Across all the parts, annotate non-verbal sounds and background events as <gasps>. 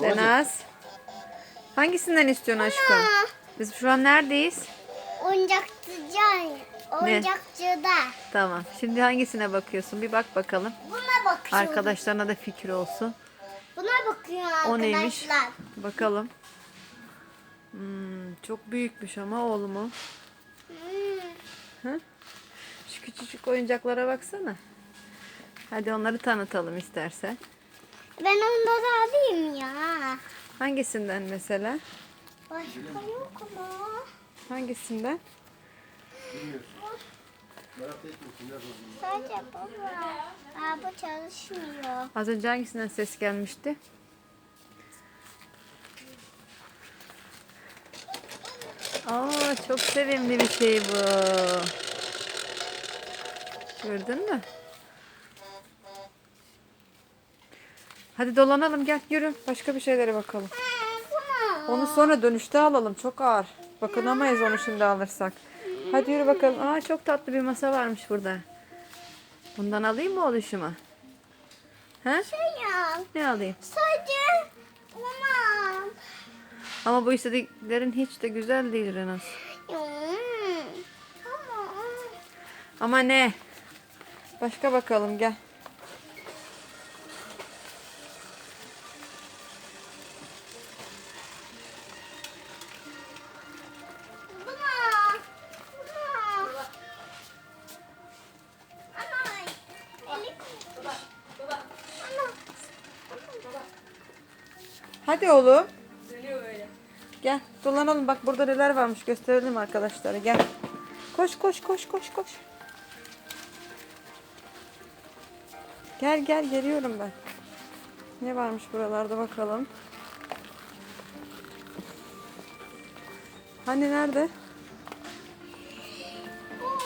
Denaz. Hangisinden istiyorsun aşkım? Biz şu an neredeyiz? oyuncakçıda. Oyuncakçıda. Tamam. Şimdi hangisine bakıyorsun? Bir bak bakalım. Buna bakıyorum. Arkadaşlarına da fikir olsun. Buna bakıyorum arkadaşlar. O neymiş? Bakalım. Hmm, çok büyükmüş ama oğlumu. Hmm. Şu küçücük oyuncaklara baksana. Hadi onları tanıtalım istersen. Ben onları alayım ya. Hangisinden mesela? Başka yok mu? Hangisinden? Sadece bu var. Aa, bu çalışmıyor. Az önce hangisinden ses gelmişti? Aa çok sevimli bir şey bu. Gördün mü? Hadi dolanalım gel yürü. Başka bir şeylere bakalım. Onu sonra dönüşte alalım. Çok ağır. Bakınamayız onu şimdi alırsak. Hadi yürü bakalım. Aa çok tatlı bir masa varmış burada. Bundan alayım mı oluşumu? He? Şey ya. Ne alayım? Sadece buna. Ama bu istediklerin hiç de güzel değil Renas. Hmm. Ama ne? Başka bakalım gel. Hadi oğlum. Gel dolanalım bak burada neler varmış gösterelim arkadaşlara gel. Koş koş koş koş koş. Gel gel geliyorum ben. Ne varmış buralarda bakalım. Hani nerede? Bu.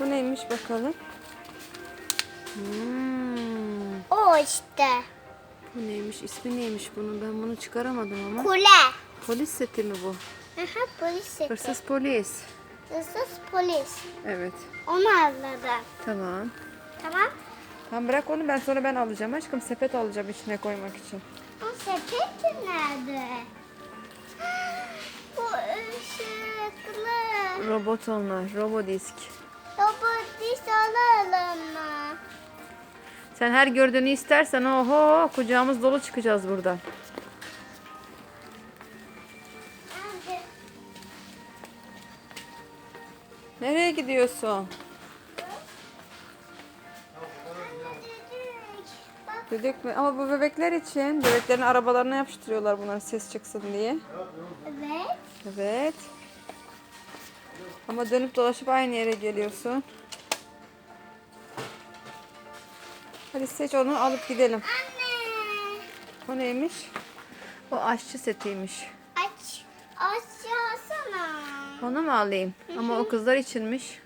Bu neymiş bakalım. Hmm, O işte. Bu neymiş? İsmi neymiş bunun? Ben bunu çıkaramadım ama. Kule. Polis seti mi bu? Aha polis seti. Hırsız polis. Hırsız polis. Evet. Onu anladım. Tamam. Tamam. Tamam bırak onu ben sonra ben alacağım aşkım. Sepet alacağım içine koymak için. O sepet nerede? <gasps> Bu ışıklı. Robot onlar. Robodisk. Robot diş alalım mı? Sen her gördüğünü istersen oho kucağımız dolu çıkacağız buradan. Nereye gidiyorsun? Düdük mü? Ama bu bebekler için. Bebeklerin arabalarına yapıştırıyorlar bunları ses çıksın diye. evet. Evet. Ama dönüp dolaşıp aynı yere geliyorsun. Hadi seç onu alıp gidelim. Anne. O neymiş? O aşçı setiymiş. Aç. Açsana. Onu mu alayım? Ama o kızlar içinmiş.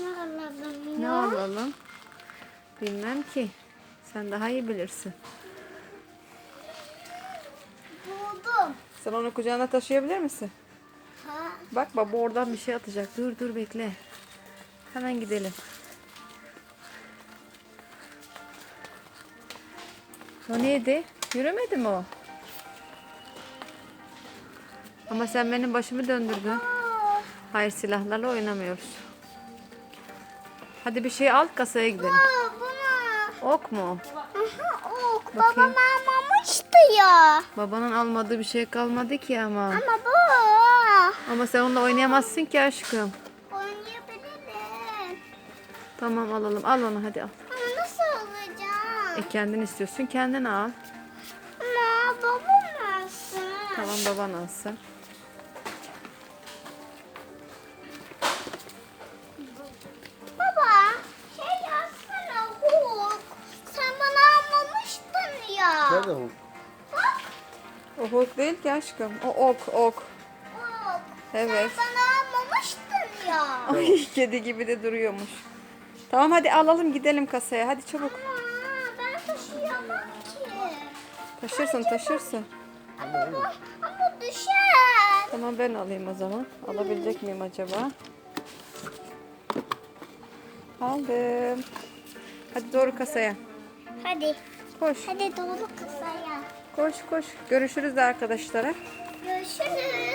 Ne alalım Ne alalım? Bilmem ki. Sen daha iyi bilirsin. Buldum. Sen onu kucağına taşıyabilir misin? Ha. Bak baba oradan bir şey atacak. Dur dur bekle. Hemen gidelim. O neydi? Yürümedi mi o? Ama sen benim başımı döndürdün. Hayır silahlarla oynamıyoruz. Hadi bir şey al kasaya gidelim. Ok mu? Aha, ok. Bakayım. Babam almamıştı ya. Babanın almadığı bir şey kalmadı ki ama. Ama bu. Ama sen onunla oynayamazsın ki aşkım. Oynayabilirim. Tamam alalım. Al onu hadi al. E kendin istiyorsun kendin al. Ama babam alsın. Tamam baban alsın. Baba şey yazsana Hulk. Sen bana almamıştın ya. Nerede bu? Bak O Hulk değil ki aşkım. O ok ok. Hulk. Evet. Sen bana almamıştın ya. Ay kedi gibi de duruyormuş. Tamam hadi alalım gidelim kasaya. Hadi çabuk. Ama Taşırsın taşırsın. Ama bu ama düşer. Tamam ben alayım o zaman. Alabilecek miyim acaba? Aldım. Hadi doğru kasaya. Hadi. Koş. Hadi doğru kasaya. Koş koş. Görüşürüz de arkadaşlara. Görüşürüz.